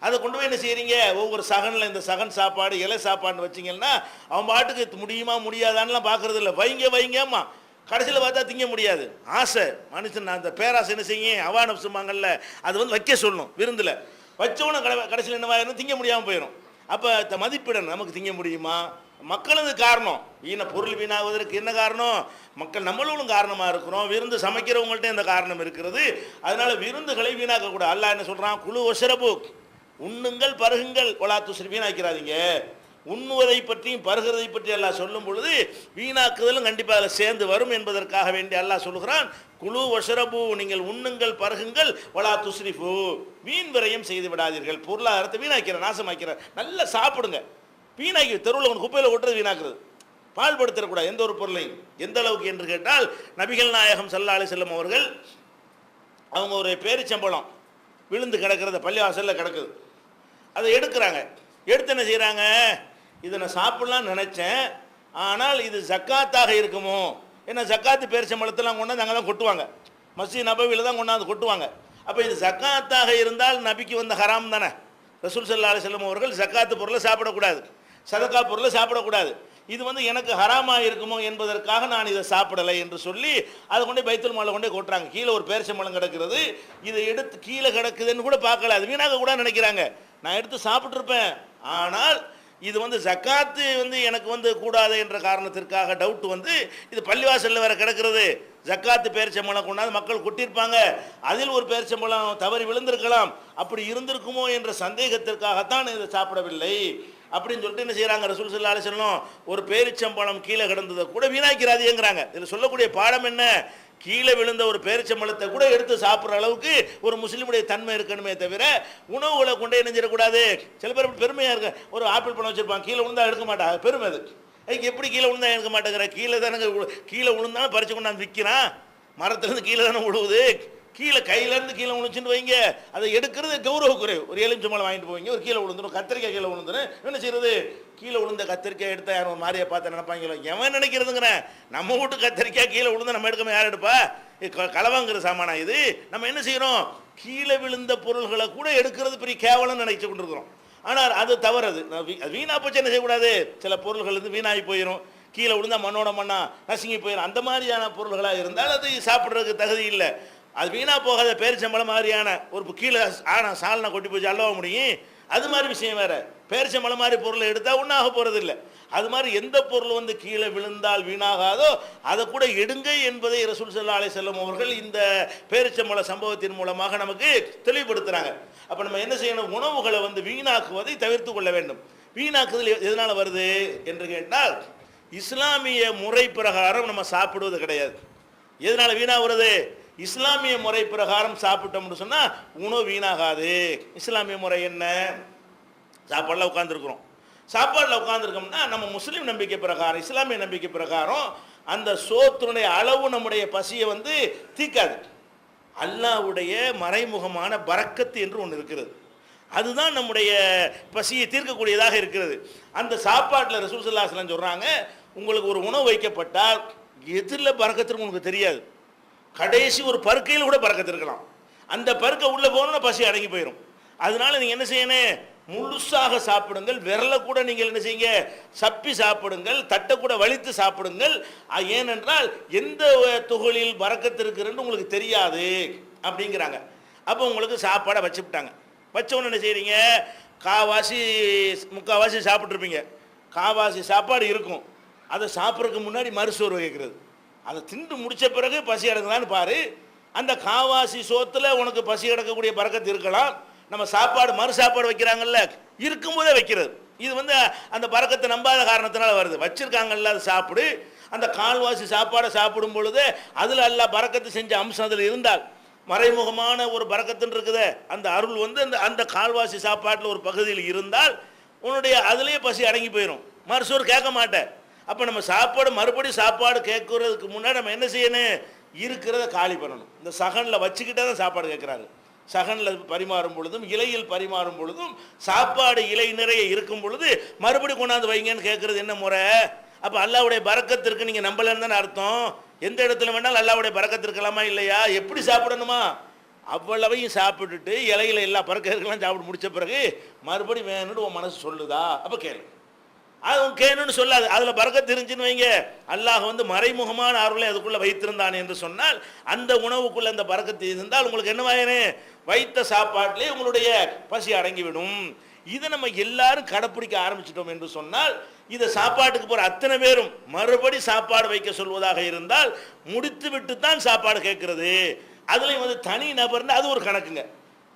அதை கொண்டு போய் என்ன செய்கிறீங்க ஒவ்வொரு சகனில் இந்த சகன் சாப்பாடு இலை சாப்பாடுன்னு வச்சிங்கன்னா அவன் பாட்டுக்கு முடியுமா முடியாதான்லாம் பார்க்கறது இல்லை வைங்க வைங்கம்மா. கடைசியில் பார்த்தா திங்க முடியாது. ஆசை. மனுஷன் அந்த பேராசை என்ன செய்யும்? அவானம் சும்மாங்கல்ல அது வந்து வைக்க சொல்லணும். விருந்தில். வச்சவன கடை கடைசியில் என்னவாயிரும் திங்க முடியாமல் போயிடும் அப்போ மதிப்பிடணும். நமக்கு திங்க முடியுமா? மக்களது காரணம். ஈன பொருள் வீணாவதற்கு என்ன காரணம்? மக்கள் நம்மளும் காரணமாக இருக்கிறோம். விருந்து சமைக்கிறவங்கள்ட்ட இந்த காரணம் இருக்கிறது. அதனால விருந்துகளை வீணாக்கக்கூடாது. அல்ல என்ன சொல்கிறான் குழு ஒசரபு உண்ணுங்கள் பருகுங்கள். ஒலா துசரி வீணாக்கிறாதீங்க. உண்ணுவதை பற்றியும் பருகிறதை பற்றி எல்லாம் சொல்லும் பொழுது வீணாக்குதலும் கண்டிப்பாக அதில் சேர்ந்து வரும் என்பதற்காக வேண்டி அல்லாஹ் சொல்கிறான் குழு வசரபு நீங்கள் உண்ணுங்கள் பருகுங்கள் ஒலா துஸ்ரிஃபு வீண் விரயம் செய்து விடாதீர்கள். பொருளாதாரத்தை வீணாக்கிற நாசமாக்கிற நல்லா சாப்பிடுங்க. வீணாக்கி தெருவில் ஒன்று குப்பையில் கொட்டுறது வீணாக்குறது. பாழ்படுத்தக்கூடாது எந்த ஒரு பொருளையும். எந்த அளவுக்கு என்று கேட்டால் நபிகள் நாயகம் சல்லா செல்லும் அவர்கள் அவங்க ஒரு பேரிச்சம்பளம் விழுந்து கிடக்கிறத பள்ளிவாசலில் கிடக்குது. அதை எடுக்கிறாங்க. எடுத்து என்ன செய்கிறாங்க இதை நான் சாப்பிட்லான்னு நினச்சேன். ஆனால் இது ஜக்காத்தாக இருக்குமோ? ஏன்னா ஜக்காத்து பேரிச்சம்பழத்தெல்லாம் கொண்டாந்து அங்கே தான் கொட்டுவாங்க. மஸ்ஜித் நபவியில் தான் கொண்டாந்து கொட்டுவாங்க. அப்போ இது ஜக்காத்தாக இருந்தால் நபிக்கு வந்த ஹராம் தானே? ரசூல் சல்லா அலிஸ்லம் அவர்கள் ஜக்காத்து பொருளை சாப்பிடக்கூடாது. சதக்கா பொருளை சாப்பிடக்கூடாது. இது வந்து எனக்கு ஹராமாக இருக்குமோ என்பதற்காக நான் இதை சாப்பிடலை என்று சொல்லி அதை கொண்டு பைத்தல் மாலை கொண்டே கொட்டுறாங்க. கீழே ஒரு பேரிச்சம்பழம் கிடக்கிறது. இதை எடுத்து கீழே கிடக்குதுன்னு கூட பார்க்கல. அது வீணாக கூட நினைக்கிறாங்க. நான் எடுத்து சாப்பிட்ருப்பேன் ஆனால் இது வந்து ஜக்காத்து வந்து எனக்கு வந்து கூடாது என்ற காரணத்திற்காக டவுட் வந்து இது பள்ளிவாசலில் வேற கிடக்கிறது. ஜக்காத்து பேரிச்சம்பழம் கொண்டாந்து மக்கள் கொட்டியிருப்பாங்க. அதில் ஒரு பேரிச்சம்பழம் தவறி விழுந்திருக்கலாம். அப்படி இருந்திருக்குமோ என்ற சந்தேகத்திற்காகத்தான் இதை சாப்பிடவில்லை. அப்படின்னு சொல்லிட்டு என்ன செய்கிறாங்க ரசூல் சல்லா அலிஸ்லாம் ஒரு பேரிச்சம்பழம் கீழே கிடந்ததை கூட வீணாக்கிறாதேங்கிறாங்க. இதில் சொல்லக்கூடிய பாடம் என்ன? கீழே விழுந்த ஒரு பேரிச்சம்பழத்தை கூட எடுத்து சாப்பிட்ற அளவுக்கு ஒரு முஸ்லீமுடைய தன்மை இருக்கணுமே தவிர உணவுகளை கொண்டே இணைஞ்சிடக்கூடாது சில பேர் இப்படி பெருமையாக இருக்க ஒரு ஆப்பிள் பழம் வச்சுருப்பாங்க. கீழே விழுந்தா எடுக்க மாட்டாங்க பெருமை அது. அதுக்கு எப்படி கீழே விழுந்தா எடுக்க மாட்டேங்கிற? கீழே தானே விழு- கீழே விழுந்தாலும் பறிச்சு கொண்டாந்து விற்கிறான். மரத்துலேருந்து கீழே தானே விழுவுது. கீழே கையிலேருந்து கீழே விழுச்சுன்னு வைங்க. அதை எடுக்கிறது கௌரவ குறைவு ஒரு எலுமிச்சை மலை வாங்கிட்டு போவீங்க ஒரு கீழே விழுந்துடும் கத்திரிக்காய் கீழே விழுந்துடும் என்ன செய்யறது? கீழே விழுந்த கத்திரிக்காய் எடுத்தா யாரும் ஒரு மாதிரியை பார்த்து நினைப்பாங்களோ? எவன் நினைக்கிறதுங்கிறேன் நம்ம வீட்டு கத்திரிக்காய் கீழே விழுந்து நம்ம எடுக்காம யார் எடுப்பா? இது க- சாமானா இது? நம்ம என்ன செய்யறோம்? கீழே விழுந்த பொருள்களை கூட எடுக்கிறது பெரிய கேவலம் நினைச்சு கொண்டிருக்கிறோம். ஆனால் அது தவறது. வீ- வீணா போச்சு என்ன செய்யக்கூடாது? சில பொருள்கள் வந்து வீணாகி போயிடும் கீழே விழுந்தா மண்ணோட மண்ணா நசுங்கி போயிடும் அந்த மாதிரியான பொருள்களாக இருந்தால் அது சாப்பிட்றதுக்கு தகுதி இல்லை. அது வீணா போகாத பேரிச்சம்பழம் மாதிரியான ஒரு கீழே ஆன சாலனை கொட்டி போய் அல்லவா முடியும்? அது மாதிரி விஷயம் வேற. பேரிச்சம்பழம் மாதிரி பொருளை எடுத்தால் ஒன்றாக போகிறது இல்லை அது மாதிரி எந்த பொருள் வந்து கீழே விழுந்தால் வீணாகாதோ அதை கூட எடுங்க என்பதை ரசூல் சல்லா அலை செல்லம் அவர்கள் இந்த பேரிச்சம்பழ சம்பவத்தின் மூலமாக நமக்கு தெளிவுபடுத்துறாங்க. அப்போ நம்ம என்ன செய்யணும்? உணவுகளை வந்து வீணாக்குவதை தவிர்த்து கொள்ள வேண்டும். வீணாக்குதல் எதனால் எதனால வருது என்று கேட்டால் இஸ்லாமிய முறை பிரகாரம் நம்ம சாப்பிடுவது கிடையாது. எதனால வீணாகிறது? இஸ்லாமிய முறை பிரகாரம் சாப்பிட்டோம்னு சொன்னால் உணவு வீணாகாது. இஸ்லாமிய முறை என்ன? சாப்பாடில் உட்காந்துருக்குறோம் சாப்பாடில் உட்காந்துருக்கோம்னா நம்ம முஸ்லீம் நம்பிக்கை பிரகாரம் இஸ்லாமிய நம்பிக்கை பிரகாரம் அந்த சோத்தினுடைய அளவு நம்முடைய பசியை வந்து தீக்காது அல்லாஹ்வுடைய மறைமுகமான பறக்கத்து என்று ஒன்று இருக்கிறது. அதுதான் நம்முடைய பசியை தீர்க்கக்கூடியதாக இருக்கிறது. அந்த சாப்பாட்டில் ரசூல் சொல்கிறாங்க உங்களுக்கு ஒரு உணவு வைக்கப்பட்டால் எதிரில் பறக்கத்துக்கு உங்களுக்கு தெரியாது. கடைசி ஒரு பருக்கையில் கூட பறக்கத்து இருக்கலாம். அந்த பருக்கை உள்ளே போகணும்னா பசி அடங்கி போயிடும் அதனால நீங்கள் என்ன செய்யணும்? முழுசாக சாப்பிடுங்கள். விரலை கூட நீங்கள் என்ன செய்யுங்க? சப்பி சாப்பிடுங்கள். தட்டை கூட வலித்து சாப்பிடுங்கள். ஏனென்றால் எந்த தொகுலில் துகளில் உங்களுக்கு தெரியாது அப்படிங்கிறாங்க. அப்போ உங்களுக்கு சாப்பாடை வச்சு விட்டாங்க வச்சவொன்னு என்ன செய்கிறீங்க காவாசி முக்கால்வாசி சாப்பிட்ருப்பீங்க காவாசி சாப்பாடு இருக்கும். அதை சாப்பிட்றதுக்கு முன்னாடி மறுசோர்வை கேட்குறது அதை திண்டு முடித்த பிறகு பசி அடங்குதான்னு பாரு. அந்த காவாசி சோத்தில் உனக்கு பசி அடக்கக்கூடிய பறக்கத்து இருக்கலாம். நம்ம சாப்பாடு மறு சாப்பாடு வைக்கிறாங்கல்ல இருக்கும்போதே வைக்கிறது. இது வந்து அந்த பறக்கத்தை நம்பாத காரணத்தினால வருது. வச்சிருக்காங்கல்ல அதை சாப்பிடு. அந்த கால்வாசி சாப்பாடை சாப்பிடும் பொழுது அதில் அல்ல பறக்கத்து செஞ்ச அம்சம் அதில் இருந்தால். மறைமுகமான ஒரு பறக்கத்துன்னு இருக்குதே. அந்த அருள் வந்து அந்த அந்த கால்வாசி சாப்பாட்டில் ஒரு பகுதியில் இருந்தால் உன்னுடைய அதுலேயே பசி அடங்கி போயிடும் மறுசோர் கேட்க மாட்டேன். அப்போ நம்ம சாப்பாடு மறுபடியும் சாப்பாடு கேட்குறதுக்கு முன்னாடி நம்ம என்ன செய்யணும்? இருக்கிறத காலி பண்ணணும். இந்த சகனில் வச்சுக்கிட்டே தான் சாப்பாடு கேட்குறாங்க சகனில் பரிமாறும் பொழுதும் இலையில் பரிமாறும் பொழுதும் சாப்பாடு இலை நிறைய இருக்கும் பொழுது மறுபடியும் கொண்டாந்து வைங்கன்னு கேட்குறது என்ன முறை? அப்போ அல்லாவுடைய பறக்கத்திற்கு நீங்கள் நம்பலன்னு தானே அர்த்தம். எந்த இடத்துல வேணாலும் அல்லாவுடைய பறக்கத்து இருக்கலாமா இல்லையா? எப்படி சாப்பிடணுமா? அவ்வளவையும் சாப்பிட்டுட்டு இலையில எல்லா பறக்கிறதுக்கெல்லாம் சாப்பிட்டு முடித்த பிறகு மறுபடியும் வேணும்னு உன் மனசு சொல்லுதா? அப்போ கேளு. அது உன் கேணுன்னு சொல்லாது. அதில் பறக்கத்து இருந்துச்சுன்னு வைங்க. அல்லாஹ் வந்து மறைமுகமான அருளை அதுக்குள்ளே வைத்திருந்தான் என்று சொன்னால் அந்த உணவுக்குள்ள அந்த பறக்கத்து இருந்தால் உங்களுக்கு என்னவாயினே வைத்த சாப்பாட்டிலே உங்களுடைய பசி அடங்கிவிடும். இதை நம்ம எல்லாரும் கடைப்பிடிக்க ஆரம்பிச்சிட்டோம் என்று சொன்னால் இதை சாப்பாட்டுக்கு போகிற அத்தனை பேரும் மறுபடி சாப்பாடு வைக்க சொல்வதாக இருந்தால் முடித்து விட்டு தான் சாப்பாடு கேட்கறது. அதுலேயும் வந்து தனி நபர்னு அது ஒரு கணக்குங்க.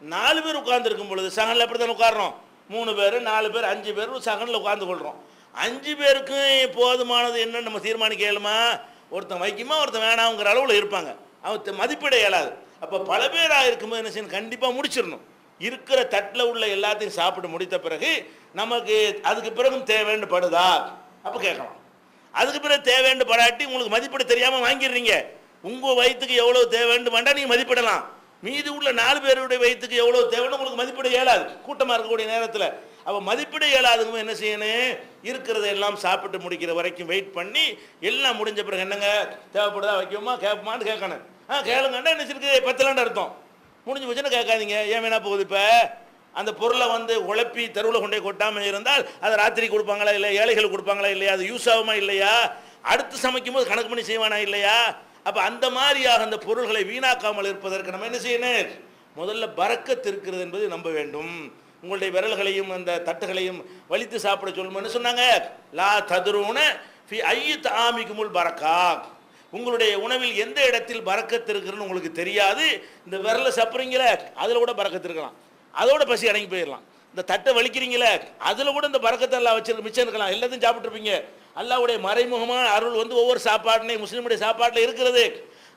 நாலு பேர் உட்கார்ந்துருக்கும் பொழுது சகனில் எப்படி தான் உட்காடுறோம் மூணு பேர் நாலு பேர் அஞ்சு பேர் சகனில் உட்கார்ந்து கொள்கிறோம் அஞ்சு பேருக்கும் போதுமானது என்னன்னு நம்ம தீர்மானிக்க இயலுமா? ஒருத்தன் வைக்குமா ஒருத்தன் வேணாங்கிற அளவில் இருப்பாங்க. அவன் மதிப்பிட இயலாது. அப்போ பல பேராக இருக்கும்போது என்ன செய்யணும்? கண்டிப்பாக முடிச்சிடணும். இருக்கிற தட்டில் உள்ள எல்லாத்தையும் சாப்பிட்டு முடித்த பிறகு நமக்கு அதுக்கு பிறகும் தேவைன்னு படுதா? அப்போ கேட்கலாம். அதுக்கு பிறகு தேவைன்னு படாட்டி உங்களுக்கு மதிப்பிட தெரியாமல் வாங்கிடுறீங்க. உங்கள் வயிற்றுக்கு எவ்வளோ தேவைன்னு வேண்டாம் நீங்கள் மதிப்பிடலாம். மீதி உள்ள நாலு பேருடைய வயிற்றுக்கு எவ்வளோ தேவைன்னு உங்களுக்கு மதிப்பிட இயலாது. கூட்டமாக இருக்கக்கூடிய நேரத்தில். அப்போ மதிப்பிட இயலாதவங்க என்ன செய்யணும் இருக்கிறத எல்லாம் சாப்பிட்டு முடிக்கிற வரைக்கும் வெயிட் பண்ணி எல்லாம் முடிஞ்ச பிறகு என்னங்க? தேவைப்படுதா? வைக்குமா கேட்போமான்னு கேட்கணும் ஆ கேளுங்கண்டா என்ன இருக்கு பத்தலாண்டு அர்த்தம். முடிஞ்சு போச்சுன்னா கேட்காதீங்க. ஏன் வேணா போகுது இப்போ? அந்த பொருளை வந்து உழப்பி தெருவில் கொண்டே கொட்டாமல் இருந்தால் அதை ராத்திரி கொடுப்பாங்களா இல்லை ஏழைகள் கொடுப்பாங்களா இல்லையா? அது யூஸ் ஆகுமா இல்லையா? அடுத்து சமைக்கும் போது கணக்கு பண்ணி செய்வானா இல்லையா? அப்போ அந்த மாதிரியாக அந்த பொருள்களை வீணாக்காமல் இருப்பதற்கு நம்ம என்ன செய்யணும்? முதல்ல பறக்கத்து இருக்கிறது என்பதை நம்ப வேண்டும். உங்களுடைய விரல்களையும் அந்த தட்டுகளையும் வலித்து சாப்பிட சொல்லுமென்னு சொன்னாங்க. லா ததுருன ஃபி ஐயு ஆமிகுமுல் பறக்கா உங்களுடைய உணவில் எந்த இடத்தில் பறக்கத்து இருக்குன்னு உங்களுக்கு தெரியாது. இந்த விரலை சாப்பிட்றீங்களே அதில் கூட பறக்கத்து இருக்கலாம். அதோட பசி அடங்கி போயிடலாம். இந்த தட்டை வலிக்கிறீங்களே அதில் கூட இந்த பறக்கத்தை எல்லாம் வச்சிருக்க மிச்சம் இருக்கலாம். எல்லாத்தையும் சாப்பிட்ருப்பீங்க அல்லாவுடைய மறைமுகமான அருள் வந்து ஒவ்வொரு சாப்பாடுலையும் முஸ்லீமுடைய சாப்பாட்டில் இருக்கிறது.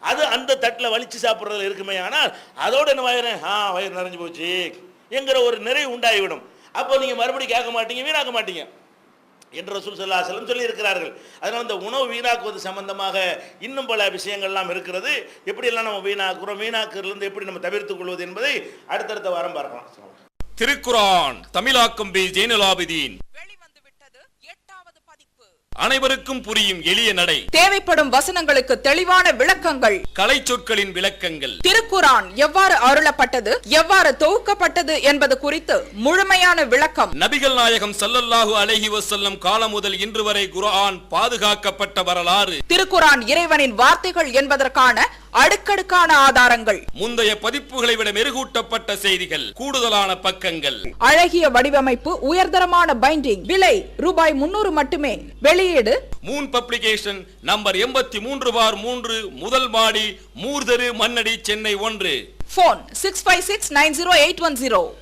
அது அந்த தட்டில் வலித்து சாப்பிட்றதுல இருக்குமே ஆனால் அதோட என்ன வயிறு? ஆ வயிறு நிறைஞ்சு போச்சு. என்கிற ஒரு நிறைவு உண்டாகிவிடும். அப்போ நீங்கள் மறுபடியும் கேட்க மாட்டீங்க வீணாக்க மாட்டீங்க. என்று ரசூல் சல்லா செல்லம் சொல்லி இருக்கிறார்கள் அதனால் இந்த உணவு வீணாக்குவது சம்பந்தமாக இன்னும் பல விஷயங்கள்லாம் இருக்கிறது. எப்படியெல்லாம் நம்ம வீணாக்குறோம் வீணாக்குறதுலேருந்து எப்படி நம்ம தவிர்த்துக் கொள்வது என்பதை அடுத்தடுத்த வாரம் பார்க்கலாம். திருக்குரான் தமிழாக்கம் பி ஜெயினலாபிதீன் அனைவருக்கும் புரியும் எளிய நடை. தேவைப்படும் வசனங்களுக்கு தெளிவான விளக்கங்கள். கலை சொற்களின் விளக்கங்கள். திருக்குரான் எவ்வாறு அருளப்பட்டது எவ்வாறு தொகுக்கப்பட்டது என்பது குறித்து முழுமையான விளக்கம். நபிகள் நாயகம் ஸல்லல்லாஹு அலைஹி வஸல்லம் காலம் முதல் இன்று வரை குர்ஆன் பாதுகாக்கப்பட்ட வரலாறு. திருக்குரான் இறைவனின் வார்த்தைகள் என்பதற்கான அடுக்கடுக்கான ஆதாரங்கள். முந்தைய பதிப்புகளை விட மெருகூட்டப்பட்ட செய்திகள் கூடுதலான பக்கங்கள். அழகிய வடிவமைப்பு உயர்தரமான பைண்டிங் விலை ரூபாய் முன்னூறு மட்டுமே. வெளியீடு. மூன் பப்ளிகேஷன் நம்பர் எண்பத்தி மூன்று பார் மூன்று முதல் மாடி மூர்தரு மன்னடி சென்னை ஒன்று. Phone six five six nine zero eight one zero